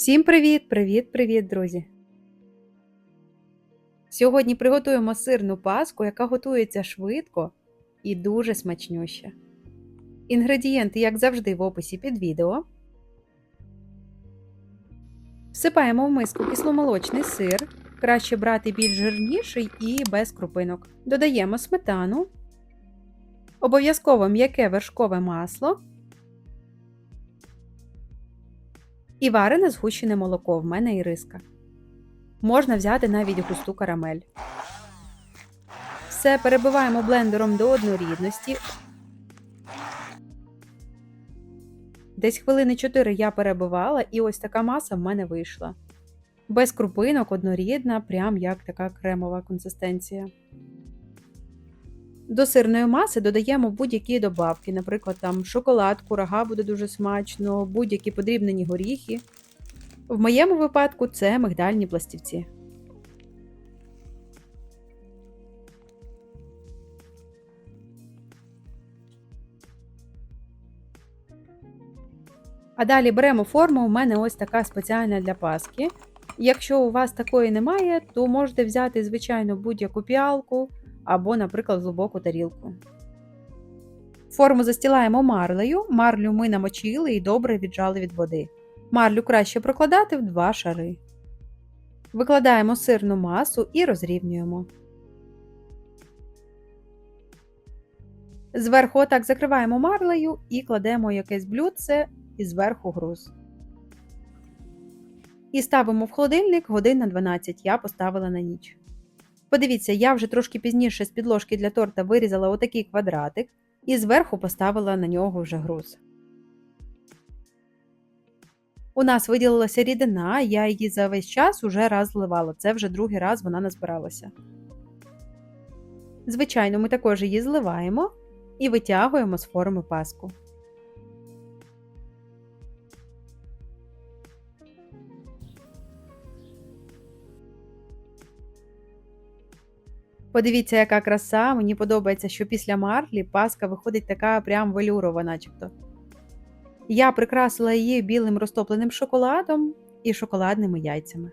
Всім привіт, привіт, привіт, друзі! Сьогодні приготуємо сирну паску, яка готується швидко і дуже смачнюща. Інгредієнти, як завжди, в описі під відео. Всипаємо в миску кисломолочний сир. Краще брати більш жирніший і без крупинок. Додаємо сметану, обов'язково м'яке вершкове масло. І варене згущене молоко в мене іриска. Можна взяти навіть густу карамель. Все перебиваємо блендером до однорідності. Десь хвилини 4 я перебивала, і ось така маса в мене вийшла. Без крупинок, однорідна, прям як така кремова консистенція. До сирної маси додаємо будь-які добавки, наприклад, там шоколад, курага буде дуже смачно, будь-які подрібнені горіхи. В моєму випадку це мигдальні пластівці. А далі беремо форму, у мене ось така спеціальна для паски. Якщо у вас такої немає, то можете взяти, звичайно, будь-яку піалку або, наприклад, глибоку тарілку. Форму застілаємо марлею. Марлю ми намочили і добре віджали від води. Марлю краще прокладати в два шари. Викладаємо сирну масу і розрівнюємо. Зверху отак закриваємо марлею і кладемо якесь блюдце і зверху груз. І ставимо в холодильник годин на 12 я поставила на ніч. Подивіться, я вже трошки пізніше з підложки для торта вирізала отакий квадратик і зверху поставила на нього вже груз. У нас виділилася рідина, я її за весь час уже раз зливала. Це вже другий раз вона назбиралася. Звичайно, ми також її зливаємо і витягуємо з форми паску. Подивіться, яка краса. Мені подобається, що після марлі паска виходить така прям велюрова, начебто. Я прикрасила її білим розтопленим шоколадом і шоколадними яйцями.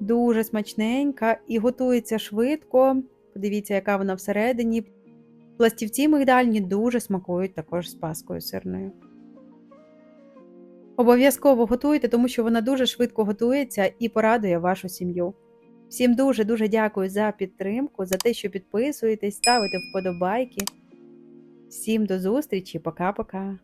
Дуже смачненька і готується швидко. Подивіться, яка вона всередині. Пластівці мигдальні дуже смакують також з паскою сирною. Обов'язково готуйте, тому що вона дуже швидко готується і порадує вашу сім'ю. Всім дуже-дуже дякую за підтримку, за те, що підписуєтесь, ставите вподобайки. Всім до зустрічі, пока-пока!